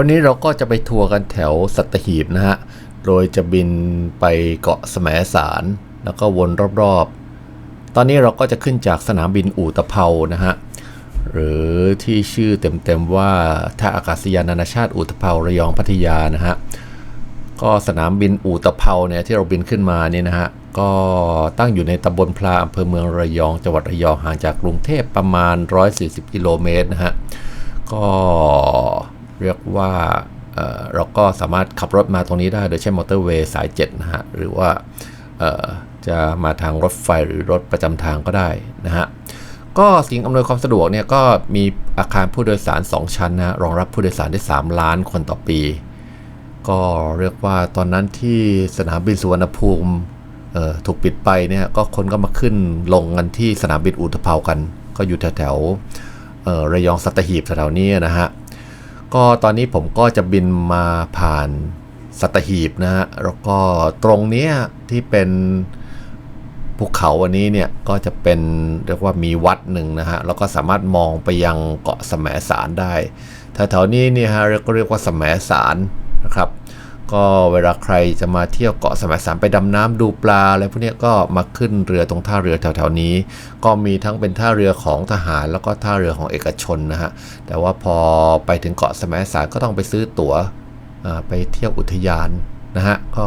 วันนี้เราก็จะไปทัวร์กันแถวสัตหีบนะฮะ โดยจะบินไปเกาะแสมสาร แล้วก็วนรอบๆ ตอนนี้เราก็จะขึ้นจากสนามบินอู่ตะเภานะฮะ หรือที่ชื่อเต็มๆว่าท่าอากาศยานนานาชาติอู่ตะเภาระยองพัทยานะฮะ ก็สนามบินอู่ตะเภาเนี่ยที่เราบินขึ้นมานี่นะฮะ ก็ตั้งอยู่ในตำบลพลาอำเภอเมืองระยองจังหวัดระยองห่างจากกรุงเทพประมาณ 140 กิโลเมตรนะฮะ ก็ เรียกว่าเเราก็สามารถขับรถมาตรงนี้ได้โดยใช้มอเตอร์เวย์สาย7นะฮะหรือว่าจะมาทางรถไฟหรือรถประจำทางก็ได้นะฮะก็สิ่งอำนวยความสะดวกเนี่ยก็มีอาคารผู้โดยสาร 2 ชั้นนะรองรับผู้โดยสารได้ 3 ล้านคนต่อปี ก็เรียกว่าตอนนั้นที่สนามบินสุวรรณภูมิถูกปิดไปเนี่ยก็คนก็มาขึ้นลงกันที่สนามบินอุตภเปากัน ก็อยู่แถวๆระยองสัตหีบแถวๆนี้นะฮะ ก็ตอนนี้ผมก็จะบินมาผ่านสัตหีบนะฮะแล้วก็ตรงเนี้ยที่เป็นภูเขาอันนี้เนี่ยก็จะเป็นเรียกว่ามีวัดหนึ่งนะฮะแล้วก็สามารถมองไปยังเกาะแสมสารได้แถวๆนี้เนี่ยฮะเราก็เรียกว่าแสมสารนะครับ ก็เวลาใครจะมาเที่ยวเกาะสมัยสารไปดำน้ำดูปลาอะไรพวกนี้ก็มาขึ้นเรือตรงท่าเรือแถวๆนี้ ก็มีทั้งเป็นท่าเรือของทหาร แล้วก็ท่าเรือของเอกชนนะฮะแต่ว่าพอไปถึงเกาะสมัยสารก็ต้องไปซื้อตั๋วไปเที่ยวอุทยานนะฮะก็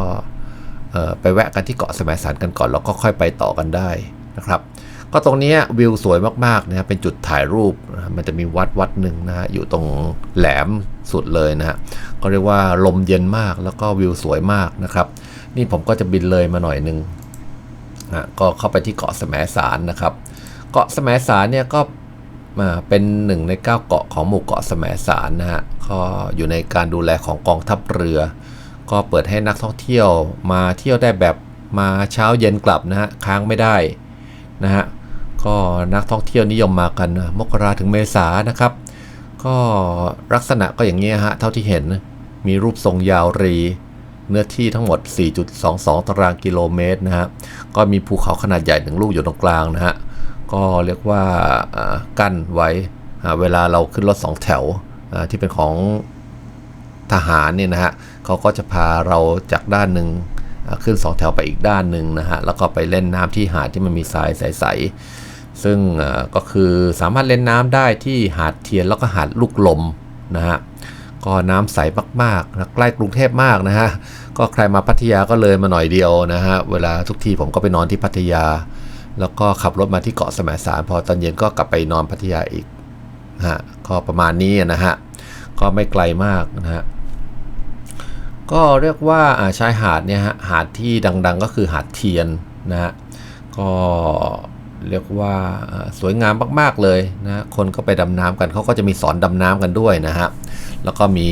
ไปแวะกันที่เกาะสมัยสารกันก่อนแล้วก็ค่อยไปต่อกันได้นะครับ ก็ตรงนี้วิวสวยมากๆนะเป็นจุดถ่ายรูปนะมันจะมีวัดวัดหนึ่งนะฮะอยู่ตรงแหลมสุดเลยนะฮะก็เรียกว่าลมเย็นมากแล้วก็วิวสวยมากนะครับ นี่ผมก็จะบินเลยมาหน่อยหนึงนะก็เข้าไปที่เกาะแสมสารนะครับ เกาะแสมสารเนี่ยก็อ่าเป็นหนึ่งในเก้าเกาะของหมู่เกาะแสมสารนะฮะก็อยู่ในการดูแลของกองทัพเรือ ก็เปิดให้นักท่องเที่ยวมาเที่ยวได้แบบมาเช้าเย็นกลับนะฮะค้างไม่ได้นะฮะ ก็นักท่องเที่ยวนิยมมากันนะมกราถึงเมษานะครับ ก็ลักษณะก็อย่างนี้ฮะเท่าที่เห็นมีรูปทรงยาวรี เนื้อที่ทั้งหมด 4.22 ตารางกิโลเมตรนะฮะก็มีภูเขาขนาดใหญ่หนึ่งลูกอยู่ตรงกลางนะฮะก็เรียกว่ากั้นไว้เวลาเราขึ้นรถสองแถวที่เป็นของทหารเนี่ยนะฮะเขาก็จะพาเราจากด้านหนึ่งขึ้นสองแถวไปอีกด้านหนึ่งนะฮะแล้วก็ไปเล่นน้ำที่หาดที่มันมีทรายใสๆ ซึ่งก็คือสามารถเล่นน้ำได้ที่หาดเทียนแล้วก็หาดลูกลมนะฮะก็น้ำใสมากๆนะใกล้กรุงเทพมากนะฮะก็ใครมาพัทยาก็เลยมาหน่อยเดียวนะฮะเวลาทุกทีผมก็ไปนอนที่พัทยา แล้วก็ขับรถมาที่เกาะแสมสารพอตอนเย็นก็กลับไปนอนพัทยาอีกฮะก็ประมาณนี้นะฮะก็ไม่ไกลมากนะฮะก็เรียกว่าอ่าชายหาดเนี่ยฮะหาดที่ดังๆก็คือหาดเทียนนะฮะก็ เรียกว่าสวยงามมากๆเลยนะคนก็ไปดำน้ำกันเขาก็จะมีสอนดำน้ำกันด้วยนะฮะแล้วก็มี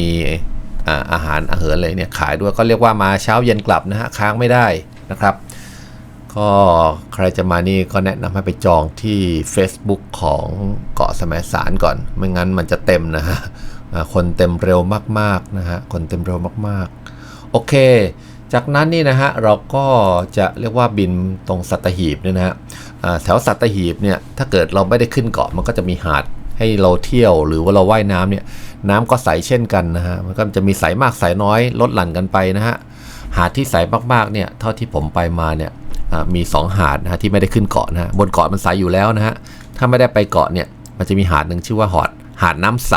อาหารอาหารอะไรเนี่ยขายด้วยก็เรียกว่ามาเช้าเย็นกลับนะฮะค้างไม่ได้นะครับ ก็ใครจะมานี่ก็แนะนำให้ไปจองที่ Facebook ของเกาะสมสารก่อน ไม่งั้นมันจะเต็มนะฮะคนเต็มเร็วมากๆนะฮะคนเต็มเร็วมากๆ โอเค จากนั้นนี่นะฮะเราก็จะเรียกว่าบินตรงสัตหีบเนี่ยนะฮะแถวสัตหีบเนี่ยถ้าเกิดเราไม่ได้ขึ้นเกาะมันก็จะมีหาดให้เราเที่ยวหรือว่าเราว่ายน้ำเนี่ยน้ำก็ใสเช่นกันนะฮะมันก็จะมีใสมากใสน้อยลดหลั่นกันไปนะฮะหาดที่ใสมากๆเนี่ยเท่าที่ผมไปมาเนี่ยมี 2 หาดนะฮะที่ไม่ได้ขึ้นเกาะนะฮะบนเกาะมันใสอยู่แล้วนะฮะถ้าไม่ได้ไปเกาะเนี่ยมันจะมีหาดหนึ่งชื่อว่าหอดหาดน้ำใส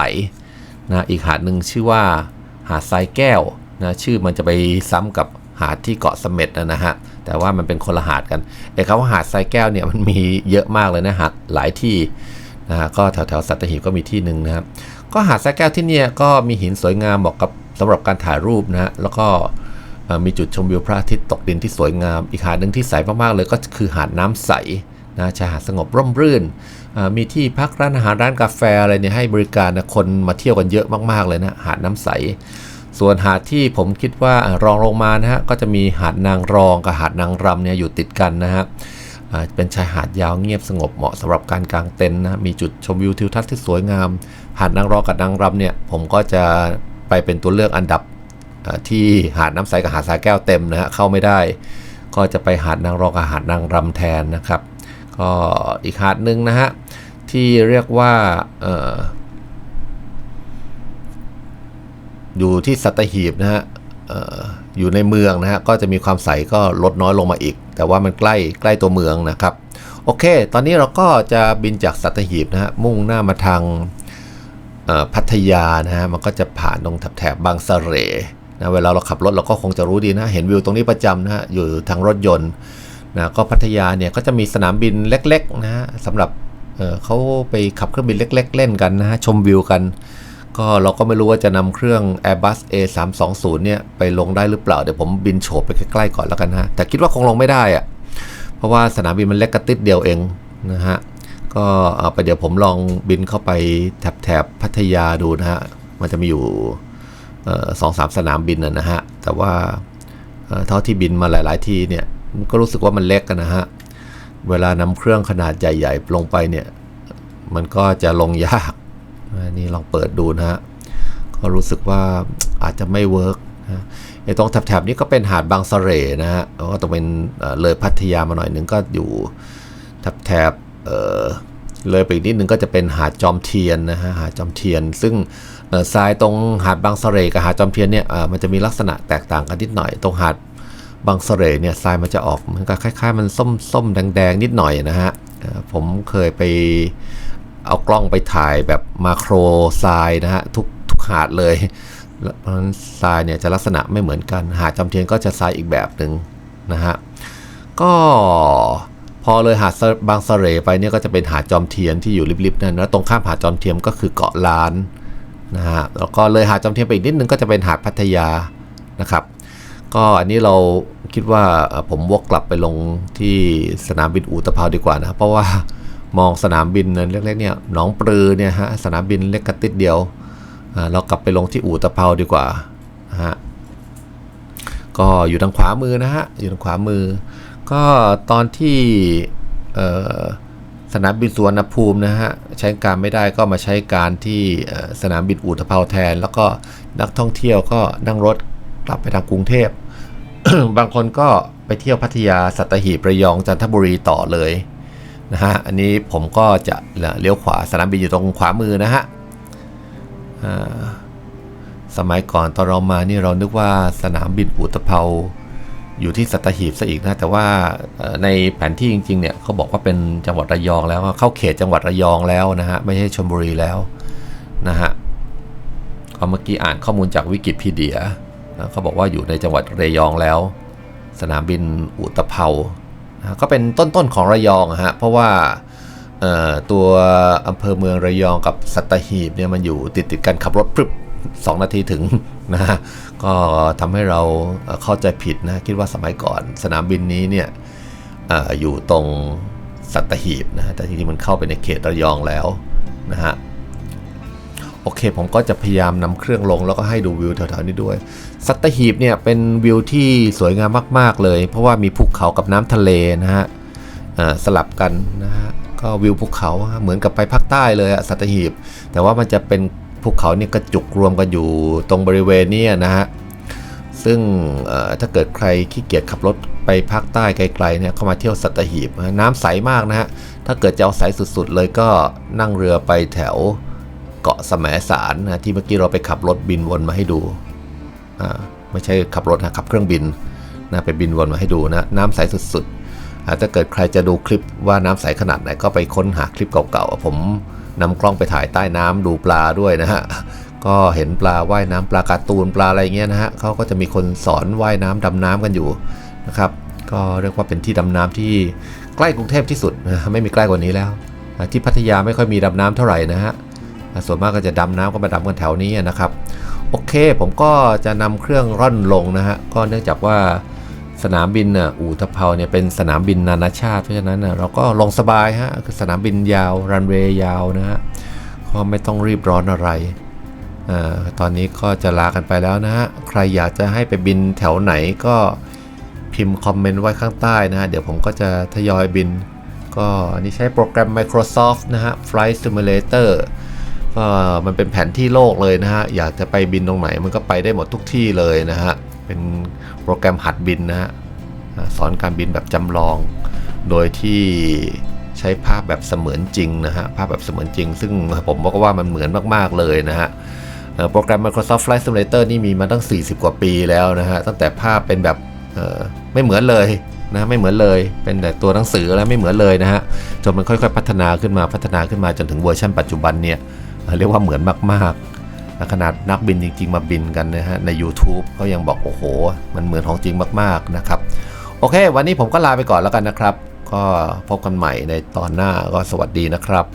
นะอีกหาดหนึ่งชื่อว่าหาดทรายแก้วนะชื่อมันจะไปซ้ำกับาดที่เกาะเสม็ดนะฮะ แต่ว่ามันเป็นคนละหาดกันไอ้คำว่าหาดทรายแก้วเนี่ยมันมีเยอะมากเลยนะหาดหลายที่นะฮะก็แถวแถวๆสัตหีบก็มีที่หนึ่งนะครับก็หาดทรายแก้วที่เนี่ยก็มีหินสวยงามเหมาะกับสำหรับการถ่ายรูปนะฮะแล้วก็มีจุดชมวิวพระอาทิตย์ตกดินที่สวยงาม อีกหาดหนึ่งที่ใสมากๆเลยก็คือหาดน้ำใสนะชายหาดสงบร่มรื่น มีที่พักร้านอาหารร้านกาแฟอะไรเนี่ยให้บริการนะคนมาเที่ยวกันเยอะมากๆเลยนะหาดน้ำใส ส่วนหาดที่ผมคิดว่ารองลงมานะฮะก็จะมีหาดนางรองกับหาดนางรำเนี่ยอยู่ติดกันนะฮะเป็นชายหาดยาวเงียบสงบเหมาะสำหรับการกางเต็นท์นะมีจุดชมวิวทิวทัศน์ที่สวยงาม หาดนางรองกับนางรำเนี่ยผมก็จะไปเป็นตัวเลือกอันดับที่หาดน้ำใสกับหาดสายแก้วเต็มนะฮะเข้าไม่ได้ ก็จะไปหาดนางรองกับหาดนางรำแทนนะครับ ก็อีกหาดหนึ่งนะฮะที่เรียกว่าเอยู่ที่สัตหีบนะฮะอยู่ในเมืองนะฮะก็จะมีความใสก็ลดน้อยลงมาอีก แต่ว่ามันใกล้ใกล้ตัวเมืองนะครับโอเค ตอนนี้เราก็จะบินจากสัตหีบนะฮะมุ่งหน้ามาทางพัทยานะฮะมันก็จะผ่านตรงแถบๆบางสะเสร่นะเวลาเราขับรถเราก็คงจะรู้ดีนะ เห็นวิวตรงนี้ประจำนะฮะอยู่ทางรถยนต์นะก็พัทยาเนี่ยก็จะมีสนามบินเล็กๆนะฮะสำหรับเเขาไปขับเครื่องบินเล็ก ๆ เล่นกันนะฮะชมวิวกัน ก็เราก็ไม่รู้ว่าจะนำเครื่อง Airbus A320 เนี่ยไปลงได้หรือเปล่า เดี๋ยวผมบินโฉบไปใกล้ๆก่อนแล้วกันฮะ แต่คิดว่าคงลงไม่ได้อะเพราะว่าสนามบินมันเล็กกระติดเดียวเองนะฮะ ก็เอาไปเดี๋ยวผมลองบินเข้าไปแถบแถบพัทยาดูนะฮะ มันจะมีอยู่สองสามสนามบินนะฮะ แต่ว่าเท่าที่บินมาหลาย ๆ ที่เนี่ยก็รู้สึกว่ามันเล็กกันนะฮะ เวลานำเครื่องขนาดใหญ่ ๆ ลงไปเนี่ย มันก็จะลงยาก นนี้ลองเปิดดูนะฮะก็รู้สึกว่าอาจจะไม่เวิร์กนะไอ้ตรงแถบๆนี้ก็เป็นหาดบางสะเสร่นะฮะก็ต้องเป็นเลยพัทยามาหน่อยนึงก็อยู่แถบๆเลยไปอีกนิดนึงก็จะเป็นหาดจอมเทียนนะฮะหาดจอมเทียน ซึ่งทรายตรงหาดบางสะเสร่กับหาดจอมเทียนเนี่ยมันจะมีลักษณะแตกต่างกันนิดหน่อย ตรงหาดบางสะเสร่เนี่ยทรายมันจะออกมันก็คล้าย ๆ มันส้มๆแดงๆนิดหน่อยนะฮะผมเคยไป เอากล้องไปถ่ายแบบมาโครทรายนะฮะทุกทุกหาดเลยเพราะฉะนั้นทรายเนี่ยจะลักษณะไม่เหมือนกัน หาดจอมเทียนก็จะทรายอีกแบบหนึ่งนะฮะก็พอเลยหาดบางสะเสร่ไปเนี่ยก็จะเป็นหาดจอมเทียนที่อยู่ริบๆนั่นแล้วตรงข้ามหาดจอมเทียนก็คือเกาะล้านนะฮะแล้วก็เลยหาดจอมเทียนไปอีกนิดนึงก็จะเป็นหาดพัทยานะครับก็อันนี้เราคิดว่าผมวกกลับไปลงที่สนามบินอูตะเภาดีกว่านะเพราะว่า มองสนามบินเล็กๆเนี่ยหนองปลือเนี่ยฮะสนามบินเล็กกระติดเดียวเรากลับไปลงที่อู่ตะเภาดีกว่าฮะก็อยู่ทางขวามือนะฮะอยู่ทางขวามือ ก็ตอนที่สนามบินสุวรรณภูมินะฮะใช้การไม่ได้ก็มาใช้การที่สนามบินอู่ตะเภาแทน แล้วก็นักท่องเที่ยวก็นั่งรถกลับไปทางกรุงเทพบางคนก็ไปเที่ยวพัทยาสัตหีบระยองจันทบุรีต่อเลย นะฮะอันนี้ผมก็จะเลี้ยวขวาสนามบินอยู่ตรงขวามือนะฮะสมัยก่อนตอนเรามานี่เรานึกว่าสนามบินอุตภเปาอยู่ที่สัตหีบซะอีกนะแต่ว่าในแผนที่จริงๆเนี่ยเขาบอกว่าเป็นจังหวัดระยองแล้วเข้าเขตจังหวัดระยองแล้วนะฮะไม่ใช่ชลบุรีแล้วนะฮะเมื่อกี้อ่านข้อมูลจากวิกิพีเดียเขาบอกว่าอยู่ในจังหวัดระยองแล้ว สนามบินอุตภเปา นะก็เป็นต้นๆของระยองฮะเพราะว่าตัวอำเภอเมืองระยองกับสัตหีบเนี่ยมันอยู่ติดติดๆกันขับรถพรึบสองนาทีถึงนะฮะก็ทำให้เราเข้าใจผิดนะคิดว่าสมัยก่อนสนามบินนี้เนี่ยออยู่ตรงสัตหีบนะฮะแต่จริงๆมันเข้าไปในเขตระยองแล้วนะฮะ โอเค ผมก็จะพยายามนำเครื่องลงแล้วก็ให้ดูวิวแถวๆนี้ด้วย สัตหีบเนี่ยเป็นวิวที่สวยงามมากๆเลย เพราะว่ามีภูเขากับน้ำทะเลนะฮะสลับกันนะฮะก็วิวภูเขาเหมือนกับไปภาคใต้เลยอะสัตหีบ แต่ว่ามันจะเป็นภูเขาเนี่ยกระจุกรวมกันอยู่ตรงบริเวณเนี้นะฮะซึ่งถ้าเกิดใครขี้เกียจขับรถไปภาคใต้ไกลๆเนี่ยเข้ามาเที่ยวสัตหีบนะน้ำใสมากนะฮะถ้าเกิดจะเอาใสสุดๆเลยก็นั่งเรือไปแถว เกาะแสมสารนะที่เมื่อกี้เราไปขับรถบินวนมาให้ดูอ่าไม่ใช่ขับรถนะขับเครื่องบินนะไปบินวนมาให้ดูนะน้ำใสสุดๆถ้าเกิดใครจะดูคลิปว่าน้ำใสขนาดไหนก็ไปค้นหาคลิปเก่าๆผมนำกล้องไปถ่ายใต้น้ำดูปลาด้วยนะฮะก็เห็นปลาว่ายน้ำปลาการ์ตูนปลาอะไรเงี้ยนะฮะเขาก็จะมีคนสอนว่ายน้ำดำน้ำกันอยู่นะครับ ก็เรียกว่าเป็นที่ดำน้ำที่ใกล้กรุงเทพที่สุดนะไม่มีใกล้กว่านี้แล้ว ที่พัทยาไม่ค่อยมีดำน้ำเท่าไหร่นะฮะ ส่วนมากก็จะดำน้ำก็มาดำกันแถวนี้นะครับ โอเค ผมก็จะนำเครื่องร่อนลงนะฮะ ก็เนื่องจากว่าสนามบินอู่ตะเภาเนี่ยเป็นสนามบินนานาชาติเพราะฉะนั้นเราก็ลงสบายฮะคือสนามบินยาวรันเวย์ยาวนะฮะก็ไม่ต้องรีบร้อนอะไรอตอนนี้ก็จะลากันไปแล้วนะฮะ ใครอยากจะให้ไปบินแถวไหนก็พิมพ์คอมเมนต์ไว้ข้างใต้นะฮะ เดี๋ยวผมก็จะทยอยบิน ก็อันนี้ใช้โปรแกรม Microsoft นะฮะ Flight Simulator ก็มันเป็นแผนที่โลกเลยนะฮะ อยากจะไปบินตรงไหนมันก็ไปได้หมดทุกที่เลยนะฮะ เป็นโปรแกรมหัดบินนะฮะ สอนการบินแบบจำลอง โดยที่ใช้ภาพแบบเสมือนจริงนะฮะ ภาพแบบเสมือนจริง ซึ่งผมบอกว่ามันเหมือนมาก ๆ เลยนะฮะโปรแกรม Microsoft Flight Simulator นี่มีมาตั้ง 40 กว่าปีแล้วนะฮะ ตั้งแต่ภาพเป็นแบบไม่เหมือนเลยนะไม่เหมือนเลยเป็นแต่ตัวหนังสือแล้วไม่เหมือนเลยนะฮะจนมันค่อยๆ พัฒนาขึ้นมาพัฒนาขึ้นมาจนถึงเวอร์ชันปัจจุบันเนี่ย เรียกว่าเหมือนมากๆขนาดนักบินจริง ๆ มาบินกันนะฮะใน YouTube เขายังบอกโอ้โห มันเหมือนของจริงมากๆนะครับ โอเค วันนี้ผมก็ลาไปก่อนแล้วกันนะครับ ก็พบกันใหม่ในตอนหน้าก็สวัสดีนะครับ